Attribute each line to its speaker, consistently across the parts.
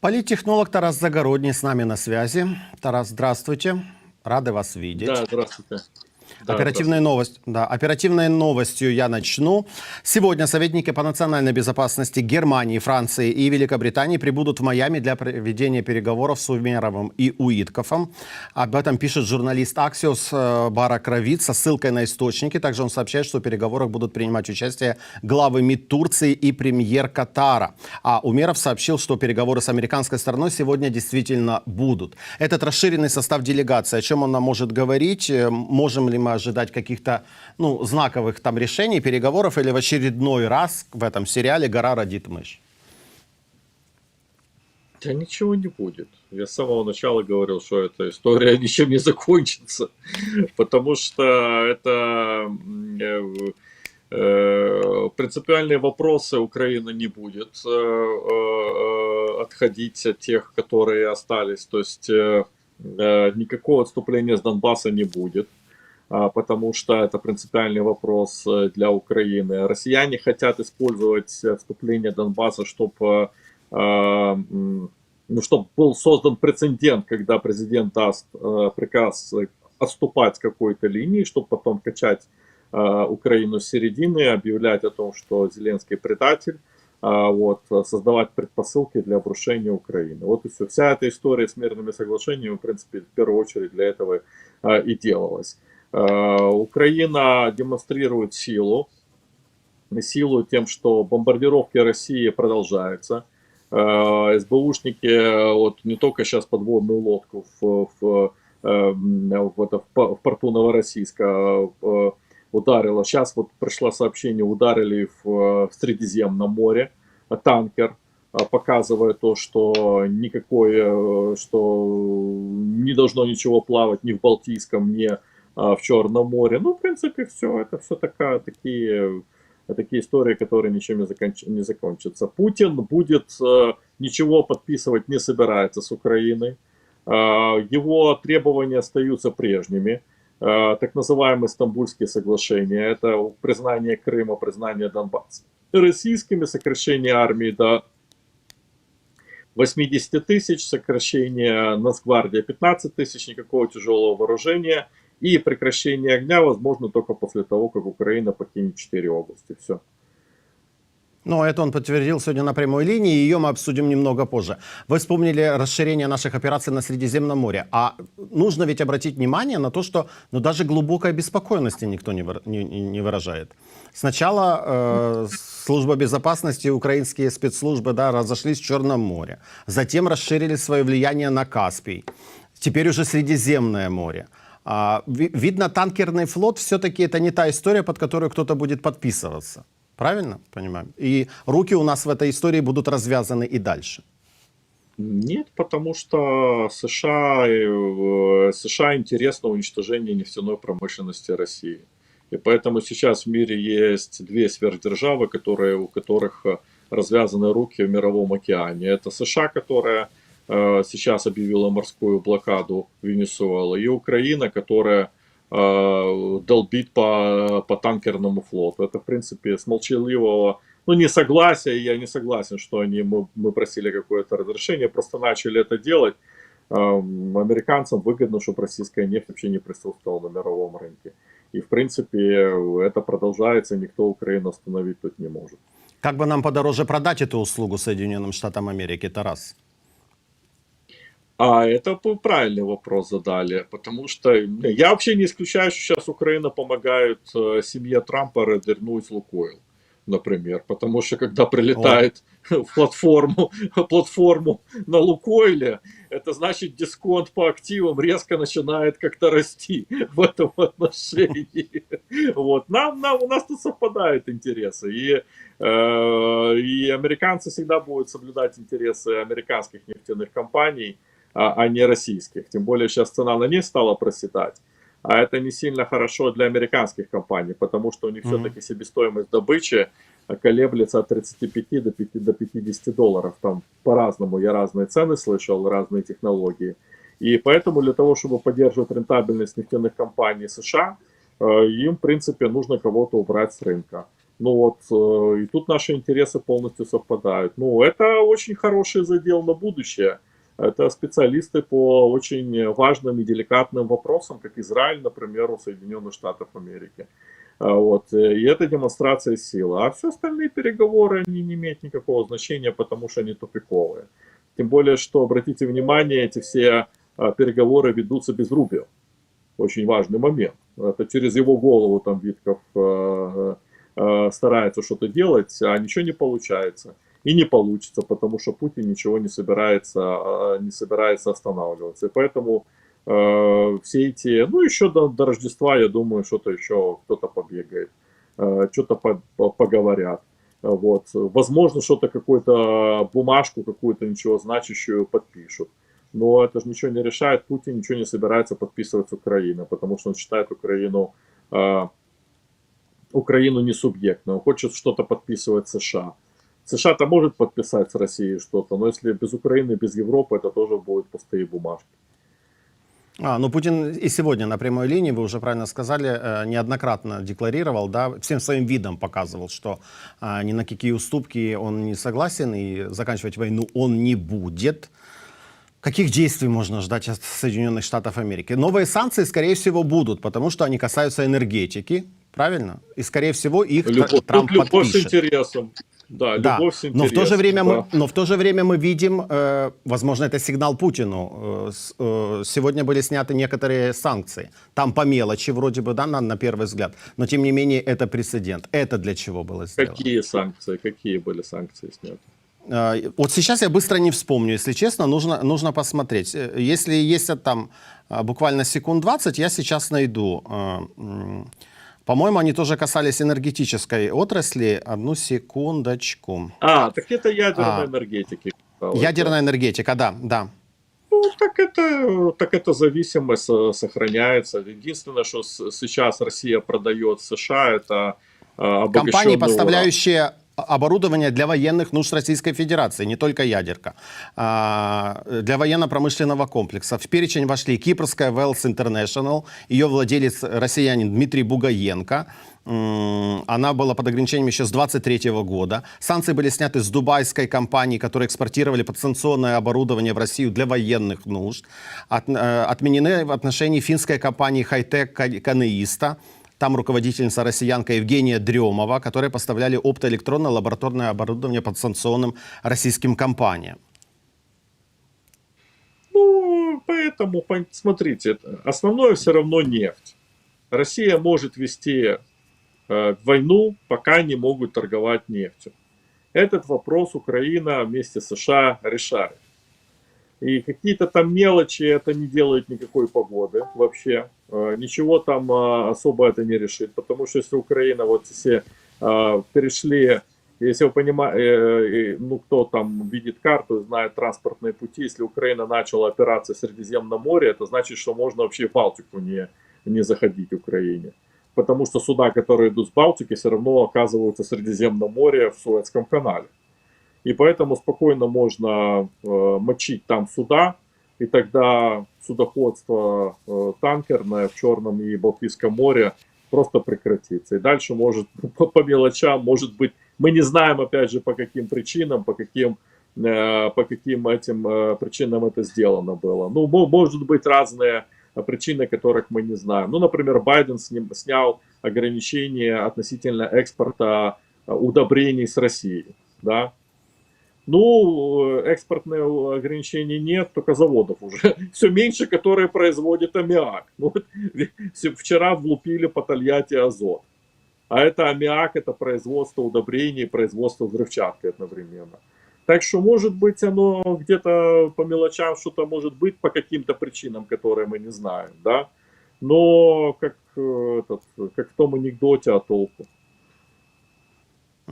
Speaker 1: Политтехнолог Тарас Загородний с нами на связи. Тарас, здравствуйте. Рады вас видеть.
Speaker 2: Да, здравствуйте. Да,
Speaker 1: Оперативная новость. Да, оперативной новостью я начну. Сегодня советники по национальной безопасности Германии, Франции и Великобритании прибудут в Майами для проведения переговоров с Умеровым и Уиткофом. Об этом пишет журналист Аксиос э, Бара Кравит со ссылкой на источники. Также он сообщает, что в переговорах будут принимать участие главы МИД Турции и премьер Катара. А Умеров сообщил, что переговоры с американской стороной сегодня действительно будут. Этот расширенный состав делегации, о чем он нам может говорить? Э, Можем ли мы ожидать каких-то ну, знаковых там решений, переговоров или в очередной раз в этом сериале «Гора родит мышь»?
Speaker 2: Да ничего не будет. Я с самого начала говорил, что эта история ничем не закончится, потому что это э, э, принципиальные вопросы Украина не будет э, отходить от тех, которые остались. То есть никакого отступления с Донбасса не будет, потому что это принципиальный вопрос э, для Украины. Россияне хотят использовать э, вступление Донбасса, чтобы ну, чтобы был создан прецедент, когда президент даст э, приказ э, отступать с какой-то линии, чтобы потом качать э, Украину с середины, объявлять о том, что Зеленский предатель, э, вот, создавать предпосылки для обрушения Украины. Вот и все. Вся эта история с мирными соглашениями, в принципе, в первую очередь для этого э, и делалась. Э, Украина демонстрирует силу, силу тем, что бомбардировки России продолжаются. Э, СБУшники э, вот не только сейчас подводную лодку в, в, в, это, в порту Новороссийска ударило. Сейчас вот пришло сообщение, ударили в, в Средиземном море танкер, показывая то, что никакое, что не должно ничего плавать ни в Балтийском, ни в Черном море. Ну, в принципе, все это все такая, такие такие истории, которые ничем не, законч... не закончатся. Путин будет э, ничего подписывать не собирается с Украиной. Э, его требования остаются прежними. Э, так называемые Стамбульские соглашения. Это признание Крыма, признание Донбасса. Российскими сокращение армии до 80 тысяч, сокращение Нацгвардии 15 тысяч, никакого тяжелого вооружения – и прекращение огня возможно только после того, как Украина покинет четыре области. Все.
Speaker 1: Ну, это он подтвердил сегодня на прямой линии, ее мы обсудим немного позже. Вы вспомнили расширение наших операций на Средиземном море. А нужно ведь обратить внимание на то, что ну, даже глубокой беспокойности никто не, не, не выражает. Сначала э, служба безопасности, украинские спецслужбы да, разошлись в Черном море. Затем расширили свое влияние на Каспий. Теперь уже Средиземное море. А, видно, танкерный флот все-таки это не та история, под которую кто-то будет подписываться. Правильно понимаем? И руки у нас в этой истории будут развязаны и дальше.
Speaker 2: Нет, потому что США, э, США интересно уничтожение нефтяной промышленности России. И поэтому сейчас в мире есть две сверхдержавы, которые, у которых развязаны руки в мировом океане. Это США, которая Э, сейчас объявила морскую блокаду Венесуэлы, и Украина, которая э, долбит по, по танкерному флоту. Это, в принципе, с молчаливого, ну, не согласия, я не согласен, что они, мы, мы просили какое-то разрешение, просто начали это делать. Эм, американцам выгодно, чтобы российская нефть вообще не присутствовала на мировом рынке. И, в принципе, это продолжается, никто Украину остановить тут не может.
Speaker 1: Как бы нам подороже продать эту услугу Соединенным Штатам Америки, Тарас?
Speaker 2: А это правильный вопрос задали, потому что я вообще не исключаю, что сейчас Украина помогает э, семье Трампа развернуть Лукойл, например, потому что когда прилетает в платформу, платформу на Лукойле, это значит дисконт по активам резко начинает как-то расти в этом отношении. Вот. Нам, нам, у нас тут совпадают интересы, и, э, и американцы всегда будут соблюдать интересы американских нефтяных компаний, а, а не российских. Тем более сейчас цена на них стала проседать. А это не сильно хорошо для американских компаний, потому что у них mm-hmm. все-таки себестоимость добычи колеблется от 35 до, 5, до 50 долларов. Там по-разному, я разные цены слышал, разные технологии. И поэтому для того, чтобы поддерживать рентабельность нефтяных компаний США, э, им, в принципе, нужно кого-то убрать с рынка. Ну вот, э, и тут наши интересы полностью совпадают. Ну, это очень хороший задел на будущее. Это специалисты по очень важным и деликатным вопросам, как Израиль, например, у Соединенных Штатов Америки. А Вот, э, и это демонстрация силы. А все остальные переговоры, они не имеют никакого значения, потому что они тупиковые. Тем более, что, обратите внимание, эти все а, переговоры ведутся без Рубио. Очень важный момент. Это через его голову там Витков э, э, старается что-то делать, а ничего не получается. И не получится, потому что Путин ничего не собирается, э, не собирается останавливаться. И поэтому э, все эти, ну еще до, до Рождества, я думаю, что-то еще кто-то побегает, э, что-то по- по- поговорят. Вот. Возможно, что-то какую-то бумажку, какую-то ничего значащую подпишут. Но это же ничего не решает. Путин ничего не собирается подписывать с Украиной, потому что он считает Украину, э, Украину не субъектной. Он хочет что-то подписывать США. США-то может подписать с Россией что-то, но если без Украины, без Европы, это тоже будут пустые бумажки.
Speaker 1: А, ну Путин и сегодня на прямой линии, вы уже правильно сказали, э, неоднократно декларировал, да, всем своим видом показывал, что а, ни на какие уступки он не согласен и заканчивать войну он не будет. Каких действий можно ждать от Соединенных Штатов Америки? Новые санкции, скорее всего, будут, потому что они касаются энергетики, правильно? И, скорее всего, их
Speaker 2: Любовь,
Speaker 1: Трамп
Speaker 2: любовь с
Speaker 1: подпишет.
Speaker 2: интересом. Да,
Speaker 1: Да,
Speaker 2: любовь с
Speaker 1: но
Speaker 2: интересом.
Speaker 1: в то же время мы,
Speaker 2: да.
Speaker 1: но в то же время мы видим, э, возможно, это сигнал Путину. Э, с- э, сегодня были сняты некоторые санкции. Там по мелочи вроде бы, да, на, на первый взгляд. Но тем не менее это прецедент. Это для чего было сделано?
Speaker 2: Какие санкции? Какие были санкции сняты?
Speaker 1: Э, Вот сейчас я быстро не вспомню, если честно, нужно, нужно посмотреть. Э, Если есть там э, буквально секунд 20, я сейчас найду. По-моему, они тоже касались энергетической отрасли. Одну секундочку.
Speaker 2: А, так это ядерная
Speaker 1: А.
Speaker 2: энергетика.
Speaker 1: Ядерная энергетика, да, да.
Speaker 2: Ну, так это, так это зависимость э, сохраняется. Единственное, что сейчас Россия продает США, это э,
Speaker 1: Компании,
Speaker 2: уран.
Speaker 1: Оборудование для военных нужд Российской Федерации, не только ядерка, а, для военно-промышленного комплекса. В перечень вошли Кипрская Wells International, ее владелец россиянин Дмитрий Бугаенко. Она была под ограничением еще с 23 года. Санкции были сняты с дубайской компании, которые экспортировали подстанционное оборудование в Россию для военных нужд. От- э, отменены в отношении финской компании Хайтек Канеиста. Там руководительница россиянка Евгения Дремова, которые поставляли оптоэлектронное лабораторное оборудование подстанционным российским компаниям.
Speaker 2: Ну, поэтому, смотрите, основное все равно нефть. Россия может вести э, войну, пока не могут торговать нефтью. Этот вопрос Украина вместе с США решает. И какие-то там мелочи это не делает никакой погоды вообще. Э, Ничего там э, особо это не решит. Потому что если Украина, вот если э, перешли, если вы понимаете, ну кто там видит карту, знает транспортные пути, если Украина начала операцию в Средиземном море, это значит, что можно вообще в Балтику не, не заходить Украине. Потому что суда, которые идут с Балтики, все равно оказываются в Средиземном море в Суэцком канале. И поэтому спокойно можно э, мочить там суда, и тогда судоходство э, танкерное в Черном и Балтийском море просто прекратится. И дальше может по, по мелочам, может быть, мы не знаем, опять же, по каким причинам, по каким, э, по каким этим э, причинам это сделано было. Ну, мо- может быть, разные э, причины, которых мы не знаем. Ну, например, Байден сним- снял ограничения относительно экспорта э, удобрений с России, да, ну, э, экспортных ограничений нет, только заводов уже все меньше, которые производят аммиак. Ну, вчера влупили по Тольятти азот. А это аммиак, это производство удобрений, производство взрывчатки одновременно. Так что, может быть, оно где-то по мелочам что-то может быть по каким-то причинам, которые мы не знаем, да. Но как, э, этот, как в том анекдоте о толку.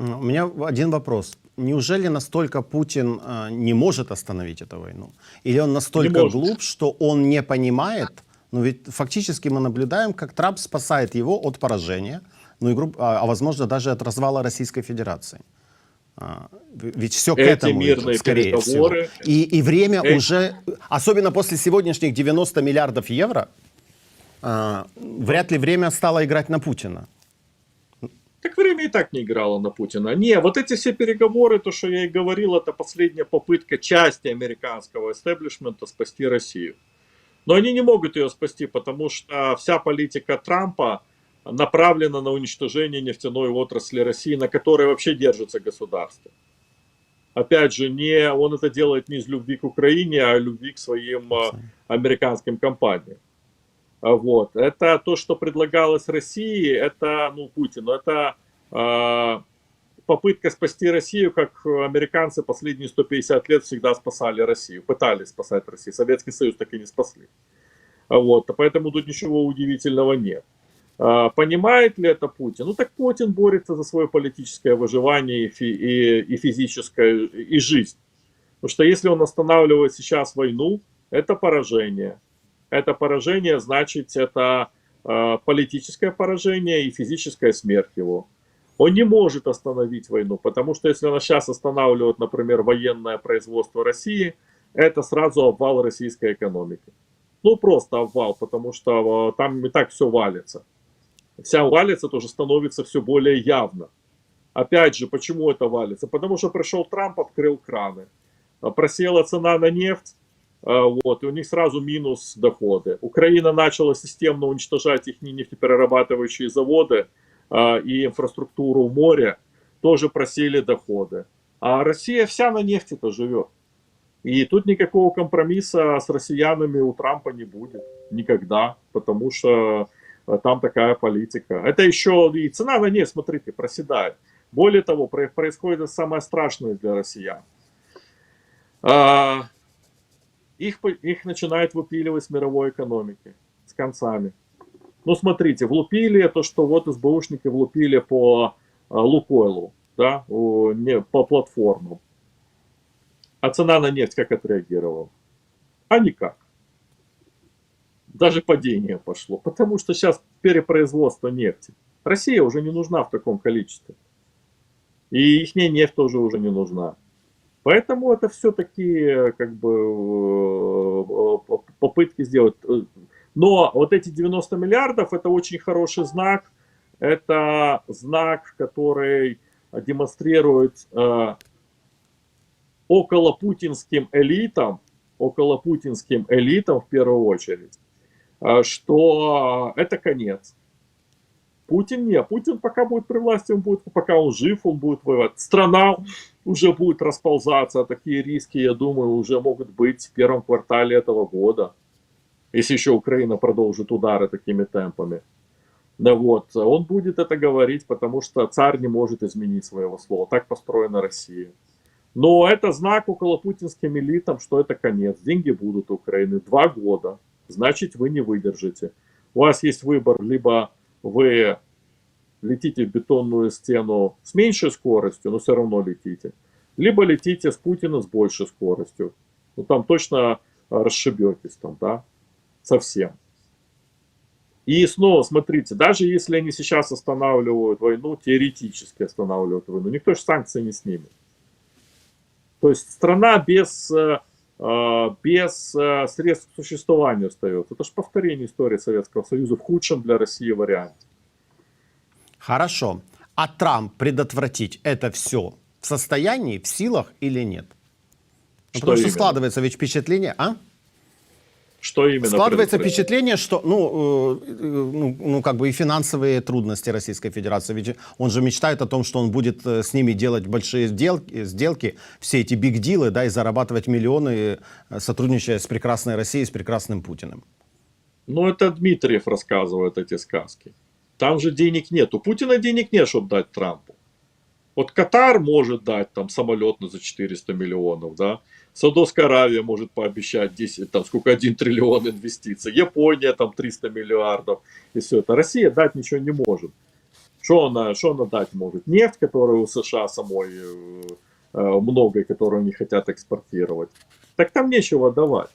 Speaker 1: У меня один вопрос. Неужели настолько Путин э, не может остановить эту войну? Или он настолько глуп, что он не понимает? Ну ведь фактически мы наблюдаем, как Трамп спасает его от поражения, ну и, груб- а, а возможно даже от развала Российской Федерации. А, Ведь все к
Speaker 2: Эти
Speaker 1: этому идет,
Speaker 2: мирные
Speaker 1: скорее всего. И, и время
Speaker 2: Эти-
Speaker 1: уже, особенно после сегодняшних 90 миллиардов евро, а, вряд ли время стало играть на Путина.
Speaker 2: Так время и так не играло на Путина. Не, вот эти все переговоры, то, что я и говорил, это последняя попытка части американского истеблишмента спасти Россию. Но они не могут ее спасти, потому что вся политика Трампа направлена на уничтожение нефтяной отрасли России, на которой вообще держится государство. Опять же, не, он это делает не из любви к Украине, а любви к своим а, американским компаниям. А Вот. Это то, что предлагалось России, это, ну, Путину, это э, попытка спасти Россию, как американцы последние 150 лет всегда спасали Россию, пытались спасать Россию. Советский Союз так и не спасли. А Вот. Поэтому тут ничего удивительного нет. Понимает ли это Путин? Ну так Путин борется за свое политическое выживание и, фи- и, и физическое, и жизнь. Потому что если он останавливает сейчас войну, это поражение. Это поражение, значит, это э, политическое поражение и физическая смерть его. Он не может остановить войну, потому что если она сейчас останавливает, например, военное производство России, это сразу обвал российской экономики. Ну, просто обвал, потому что э, там и так все валится. Вся валится, тоже становится все более явно. Опять же, почему это валится? Потому что пришел Трамп, открыл краны. А Просела цена на нефть, вот, и у них сразу минус доходы. Украина начала системно уничтожать их нефтеперерабатывающие заводы а, и инфраструктуру в море, тоже просели доходы. А Россия вся на нефти-то живет. И тут никакого компромисса с россиянами у Трампа не будет. Никогда. Потому что а, там такая политика. Это еще и цена на нефть, смотрите, проседает. Более того, про- происходит самое страшное для россиян. Их, их начинают выпиливать с мировой экономики, с концами. Ну, смотрите, влупили то, что вот СБУшники влупили по а, Лукойлу, да, не, по платформам. А цена на нефть как отреагировала? А никак. Даже падение пошло, потому что сейчас перепроизводство нефти. Россия уже не нужна в таком количестве. И их нефть тоже уже не нужна. Поэтому это все такие как бы э, э, попытки сделать. Но вот эти 90 миллиардов это очень хороший знак. Это знак, который демонстрирует э, около путинским элитам, около путинским элитам в первую очередь, э, что это конец. Путин не, Путин пока будет при власти, он будет, пока он жив, он будет воевать. Страна уже будет расползаться, а такие риски, я думаю, уже могут быть в первом квартале этого года, если еще Украина продолжит удары такими темпами. Да вот, он будет это говорить, потому что царь не может изменить своего слова. Так построена Россия. Но это знак около путинским элитам, что это конец. Деньги будут у Украины два года. Значит, вы не выдержите. У вас есть выбор, либо вы летите в бетонную стену с меньшей скоростью, но все равно летите, либо летите с Путина с большей скоростью. Ну там точно расшибетесь там, да, совсем. И снова, смотрите, даже если они сейчас останавливают войну, теоретически останавливают войну, никто же санкции не снимет. То есть страна без, э, э, без э, средств к существованию остается. Это же повторение истории Советского Союза в худшем для России варианте.
Speaker 1: Хорошо. А Трамп предотвратить это все в состоянии, в силах или нет? Ну,
Speaker 2: Что
Speaker 1: потому что
Speaker 2: именно?
Speaker 1: складывается ведь впечатление, а?
Speaker 2: Что именно?
Speaker 1: Складывается впечатление, что, ну, э, э, ну, ну, как бы и финансовые трудности Российской Федерации. Ведь он же мечтает о том, что он будет э, с ними делать большие сделки, сделки все эти биг-дилы, да, и зарабатывать миллионы, э, сотрудничая с прекрасной Россией, с прекрасным Путиным.
Speaker 2: Ну, это Дмитриев рассказывает эти сказки. Там же денег нет. У Путина денег нет, чтобы дать Трампу. Вот Катар может дать там самолет на за 400 миллионов, да. Саудовская Аравия может пообещать 10, там сколько, 1 триллион инвестиций. Япония там 300 миллиардов. И все это. Россия дать ничего не может. Что она, что она дать может? Нефть, которую у США самой э, э, много, и которую они хотят экспортировать. Так там нечего давать.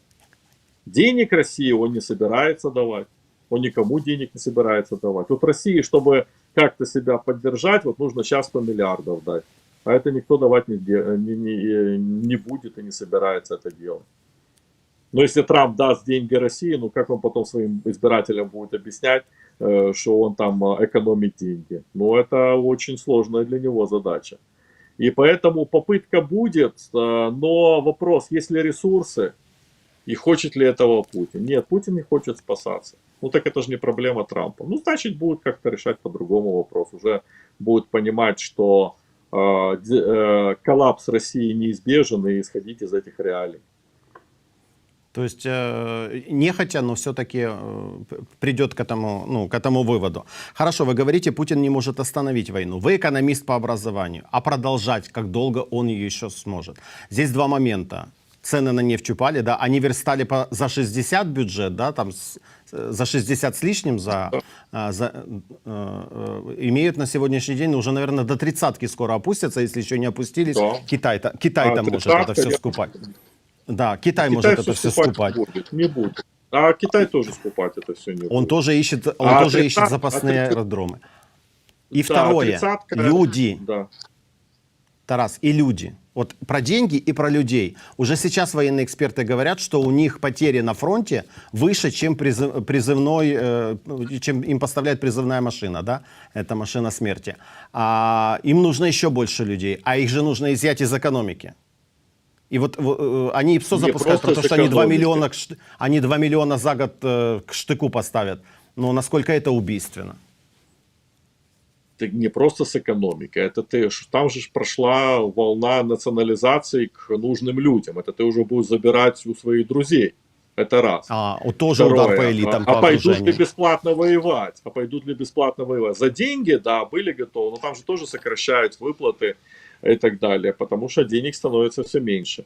Speaker 2: Денег России он не собирается давать. Он никому денег не собирается давать. Вот России, чтобы как-то себя поддержать, вот нужно сейчас 100 миллиардов дать. А это никто давать не, не, не, не будет и не собирается это делать. Но если Трамп даст деньги России, ну как он потом своим избирателям будет объяснять, э, что он там э, экономит деньги. Но это очень сложная для него задача. И поэтому попытка будет, э, но вопрос, есть ли ресурсы и хочет ли этого Путин? Нет, Путин не хочет спасаться. Ну так это же не проблема Трампа. Ну значит будет как-то решать по-другому вопрос. Уже будет понимать, что э, э, коллапс России неизбежен и исходить из этих реалий.
Speaker 1: То есть э, нехотя, но все-таки придет к этому, ну, к этому выводу. Хорошо, вы говорите, Путин не может остановить войну. Вы экономист по образованию. А продолжать, как долго он ее еще сможет? Здесь два момента. Цены на нефть упали, да, они верстали по, за 60 бюджет, да, там с- э, за 60 с лишним, за, а, за, э, э, имеют на сегодняшний день уже, наверное, до тридцатки скоро опустятся, если еще не опустились.
Speaker 2: Да.
Speaker 1: Китай-то, Китай-то
Speaker 2: А,
Speaker 1: может это все скупать. Да, Китай,
Speaker 2: Китай
Speaker 1: может это все
Speaker 2: скупать будет, не будет. А Китай тоже скупать это все не будет.
Speaker 1: Он тоже ищет, он
Speaker 2: А
Speaker 1: тоже ищет
Speaker 2: 30
Speaker 1: запасные
Speaker 2: а 30
Speaker 1: аэродромы. И
Speaker 2: Да,
Speaker 1: второе,
Speaker 2: тридцатка-
Speaker 1: люди,
Speaker 2: Да.
Speaker 1: Тарас, и люди. Вот про деньги и про людей. Уже сейчас военные эксперты говорят, что у них потери на фронте выше, чем призыв- призывной, э, чем им поставляет призывная машина, да? Это машина смерти. А им нужно еще больше людей, а их же нужно изъять из экономики. И вот э, они ИПСО
Speaker 2: Не
Speaker 1: запускают, потому что они 2
Speaker 2: сэкономить.
Speaker 1: миллиона, они 2 миллиона за год э, к штыку поставят. Но насколько это убийственно?
Speaker 2: Ты не просто с экономикой, это ты, там же прошла волна национализации к нужным людям. Это ты уже будешь забирать у своих друзей. Это раз.
Speaker 1: А, вот тоже
Speaker 2: Второе,
Speaker 1: удар по элитам,
Speaker 2: а,
Speaker 1: по
Speaker 2: а пойдут ли бесплатно воевать? А пойдут ли бесплатно воевать? За деньги, да, были готовы, но там же тоже сокращают выплаты и так далее, потому что денег становится все меньше.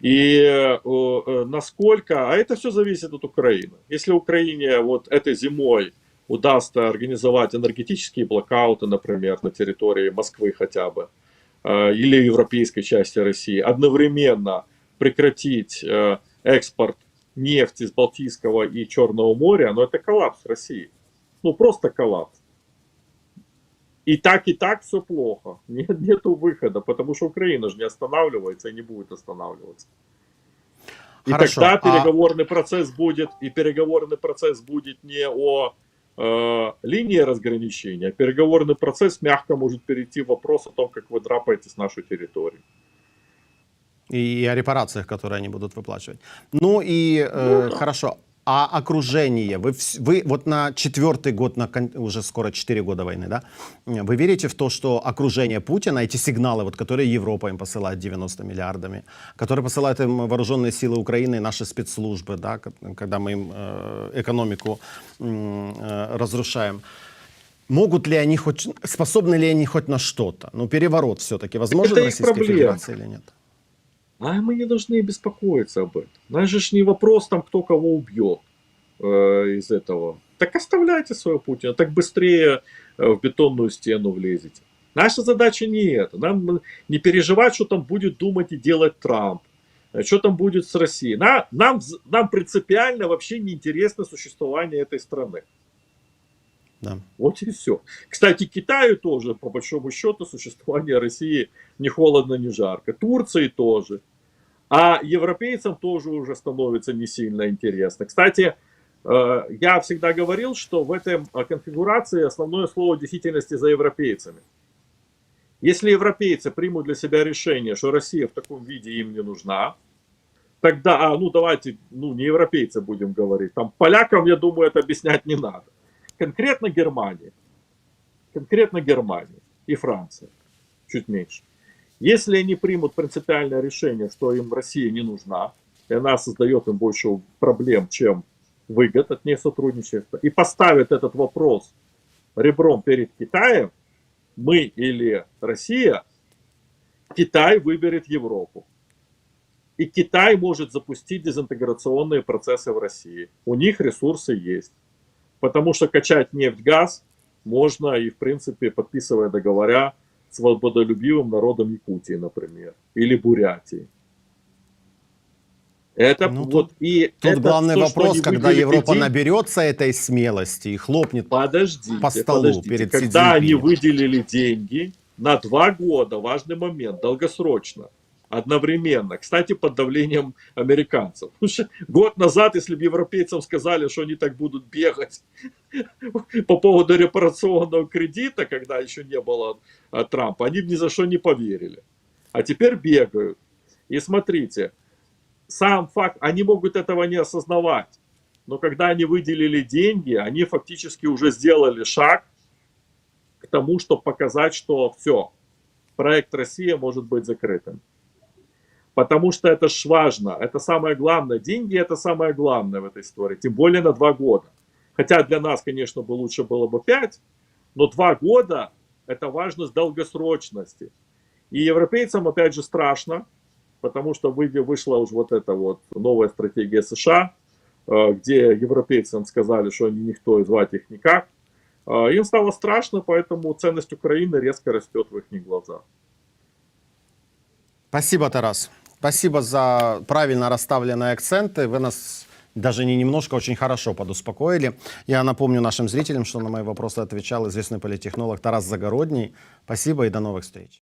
Speaker 2: И э, э, насколько, а это все зависит от Украины. Если Украине вот этой зимой удастся организовать энергетические блокауты, например, на территории Москвы хотя бы, э, или европейской части России, одновременно прекратить э, экспорт нефти с Балтийского и Черного моря, но это коллапс России. Ну, просто коллапс. И так, и так все плохо. Нет, нету выхода, потому что Украина же не останавливается и не будет останавливаться. И
Speaker 1: Хорошо,
Speaker 2: тогда
Speaker 1: а-
Speaker 2: переговорный процесс будет, и переговорный процесс будет не о э, линии разграничения, переговорный процесс мягко может перейти в вопрос о том, как вы драпаете с нашей территории.
Speaker 1: И о репарациях, которые они будут выплачивать. Ну и э, хорошо. А окружение? Вы, вы вот на четвертый год, на, уже скоро 4 года войны, да? Вы верите в то, что окружение Путина, эти сигналы, вот, которые Европа им посылает 90 миллиардами, которые посылают им вооруженные силы Украины, и наши спецслужбы, да, ко- когда мы им э, экономику э, разрушаем, Могут ли они хоть, способны ли они хоть на что-то? Ну, переворот все-таки возможен
Speaker 2: Это
Speaker 1: в Российской
Speaker 2: проблема.
Speaker 1: Федерации или нет?
Speaker 2: А мы не должны беспокоиться об этом. Наш же не вопрос там, кто кого убьет э, из этого. Так оставляйте своего Путина, так быстрее э, в бетонную стену влезете. Наша задача не это. Нам не переживать, что там будет думать и делать Трамп. э, Что там будет с Россией. На- нам, з- нам принципиально вообще не интересно существование этой страны.
Speaker 1: Да.
Speaker 2: Вот и все. Кстати, Китаю тоже, по большому счету, существование России не холодно, не жарко. Турции тоже. А европейцам тоже уже становится не сильно интересно. Кстати, э, я всегда говорил, что в этой э, конфигурации основное слово действительности за европейцами. Если европейцы примут для себя решение, что Россия в таком виде им не нужна, тогда, а, ну давайте, ну не европейцы будем говорить, там полякам, я думаю, это объяснять не надо. Конкретно Германия, конкретно Германия и Франция, чуть меньше. Если они примут принципиальное решение, что им Россия не нужна, и она создает им больше проблем, чем выгод от ней сотрудничества, и поставят этот вопрос ребром перед Китаем, мы или Россия, Китай выберет Европу. И Китай может запустить дезинтеграционные процессы в России. У них ресурсы есть. Потому что качать нефть, газ можно и, в принципе, подписывая договора с свободолюбивым народом Якутии, например, или Бурятии. Это
Speaker 1: Ну,
Speaker 2: вот и
Speaker 1: Тут
Speaker 2: это
Speaker 1: главный
Speaker 2: то,
Speaker 1: вопрос, когда Европа
Speaker 2: деньги-
Speaker 1: наберется этой смелости и хлопнет.
Speaker 2: Подождите,
Speaker 1: по столу
Speaker 2: подождите.
Speaker 1: перед
Speaker 2: Когда они выделили деньги на два года, важный момент, долгосрочно, одновременно. Кстати, под давлением американцев. Год назад, если бы европейцам сказали, что они так будут бегать по поводу репарационного кредита, когда еще не было Трампа, они бы ни за что не поверили. А теперь бегают. И смотрите, сам факт, они могут этого не осознавать, но когда они выделили деньги, они фактически уже сделали шаг к тому, чтобы показать, что все, проект Россия может быть закрытым. Потому что это ж важно, это самое главное. Деньги это самое главное в этой истории, тем более на два года. Хотя для нас, конечно, бы лучше было бы пять, но два года это важность долгосрочности. И европейцам, опять же, страшно, потому что вы- вышла уже вот эта вот новая стратегия США, э, где европейцам сказали, что они никто и звать их никак. Э, Им стало страшно, поэтому ценность Украины резко растет в их глазах.
Speaker 1: Спасибо, Тарас. Спасибо за правильно расставленные акценты. Вы нас даже не немножко, очень хорошо подуспокоили. Я напомню нашим зрителям, что на мои вопросы отвечал известный политтехнолог Тарас Загородний. Спасибо и до новых встреч.